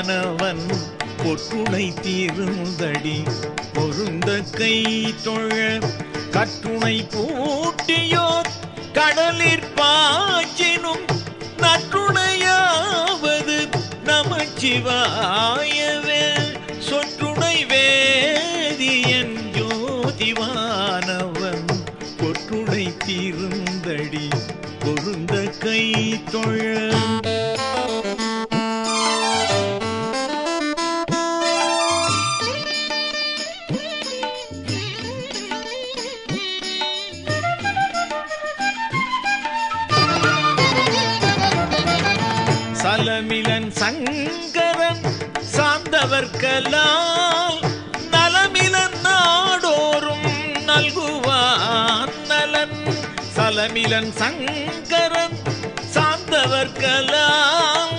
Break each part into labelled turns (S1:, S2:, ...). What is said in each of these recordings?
S1: ஜோதிவானவன் பொற்றுணை தீருந்தடி பொருந்த கை தொழ கற்றுணை பூட்டியோர் கடலிற் பாச்சினும் நற்றுணையாவது நமச்சிவாயவே. சொற்றுணை வேதியன் ஜோதிவானவன் பொற்றுணை தீருந்தடி பொருந்த கை தொழ. நலமிலன் சங்கரன் சார்ந்தவர்கலால் நலமிலன் நாடோறும் நல்குவார் நலன். சலமிலன் சங்கரன் சார்ந்தவர்கலால்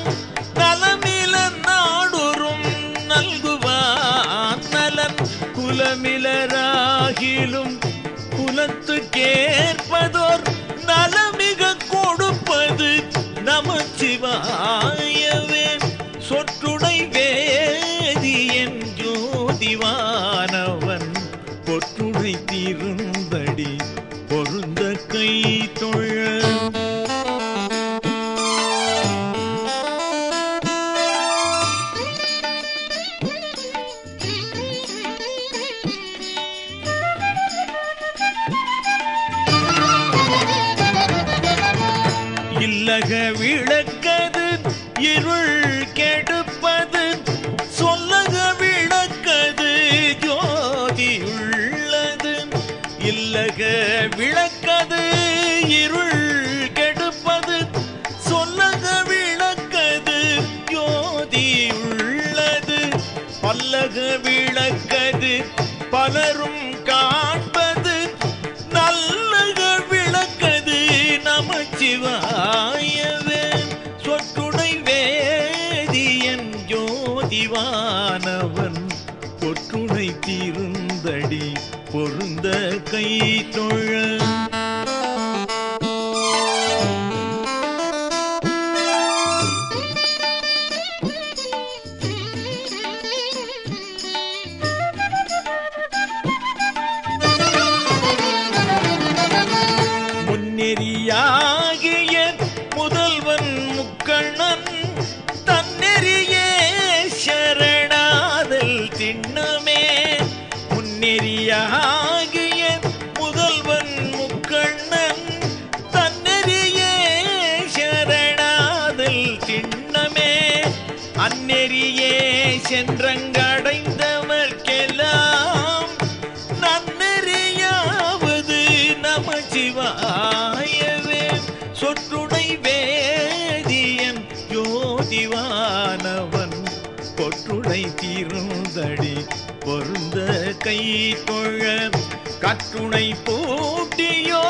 S1: நலமிலன் நாடோறும் நல்குவார் நலன். குலமிலராகிலும் குலத்துக்கேற்பதோர் நலமிக கொடுப்பது நமச்சிவா இருந்தடி பொருந்த கை தொழ. இல்லக விளக்கது இருள் கெடுப்பு இல்லக விளக்கது இருள் கெடுப்பது சொல்லக விளக்கது யோதி உள்ளது. பல்லக விளக்கது பலரும் காண்பது நல்லக விளக்கது நமச்சிவாயவே. சொட்டுடை வேதியன் ஜோதிவா கை தொழ. முன்னெறியாகிய முதல்வன் முக்கண்ணன் தன்னெறியே சரணாதல் திண்ணமே அந்நெறியே சென்றங்கடைந்தவர்க்கெல்லாம் நன்னெறியாவது நமச்சிவாயவே. சொற்றுடை வேதியன் ஜோதிவானவன் பொற்றுடை தீருந்தடி பொருந்த கை கொழ கற்றுணை பூட்டியோ